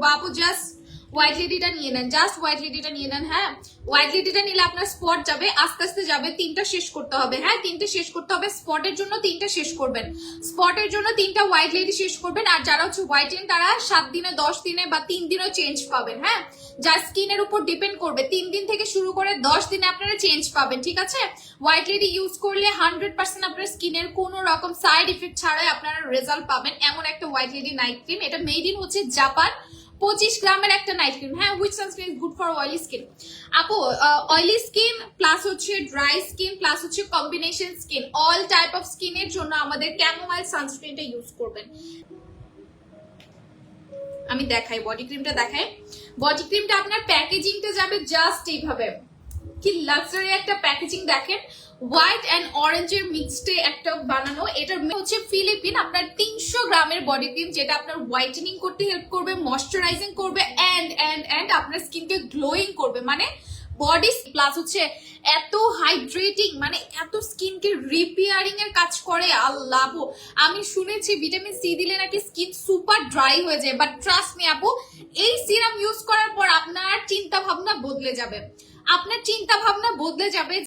করব আপু just white লেডিটা নিয়ে নেন জাস্ট হোয়াইট লেডিটা নিয়ে নেন হ্যাঁ? হোয়াইট লেডিটা নিলে আপনার স্পট যাবে, আস্তে আস্তে যাবে, তিনটা শেষ করতে হবে হ্যাঁ? তিনটা শেষ করতে হবে স্পটের জন্য তিনটা শেষ করবেন। স্পটের জন্য তিনটা হোয়াইট লেডি শেষ করবেন, আর যারা হচ্ছে হোয়াইট হোয়াইটেন তারা সাত দিনে, দশ দিনে বা তিন দিনও চেঞ্জ পাবেন হ্যাঁ? যার স্কিনের উপর ডিপেন্ড করবে, তিন দিন থেকে শুরু করে দশ দিনে আপনারা চেঞ্জ পাবেন, ঠিক আছে? হোয়াইট লেডি ইউজ করলে হান্ড্রেড পার্সেন্ট আপনার স্কিনের কোনো রকম সাইড ইফেক্ট ছাড়াই আপনারা রেজাল্ট পাবেন, এমন একটা হোয়াইট লেডি নাইট ক্রিম এটা মেড ইন হচ্ছে জাপান পঁচিশ গ্রামের একটা নাইট ক্রিম হ্যাঁ which sunscreen is good for oily skin আপু অয়েলি স্কিন প্লাস হচ্ছে ড্রাই স্কিন প্লাস হচ্ছে combination skin all type of স্কিনের জন্য আমাদের ক্যামোমাইল সানস্ক্রিনটা ইউজ করবেন। আমি দেখাই বডি ক্রিমটা দেখাই। বডি ক্রিমটা আপনার প্যাকেজিংটা যাবে জাস্ট এইভাবে। কি লাক্সারি একটা প্যাকেজিং দেখেন? হোয়াইট অ্যান্ড অরেঞ্জের মিক্সডে একটা বানানো। এটার হচ্ছে ফিলিপিন আপনার তিনশো গ্রামের বডি ক্রিম যেটা আপনার হোয়াইটেনিং করতে হেল্প করবে ময়শ্চারাইজিং করবে অ্যান্ড অ্যান্ড অ্যান্ড আপনার স্কিনকে গ্লোয়িং করবে। মানে বডি প্লাস হচ্ছে এত হাইড্রেটিং মানে এত স্কিনকে রিপেয়ারিং এর কাজ করে। আল্লাহ আমি শুনেছি ভিটামিন সি দিলে নাকি স্কিন সুপার ড্রাই হয়ে যায় বাট ট্রাস্ট মি আপু, এই সিরাম ইউজ করার পর আপনার চিন্তা ভাবনা বদলে যাবে। আপনার চিন্তা ভাবনা বদলে যাবে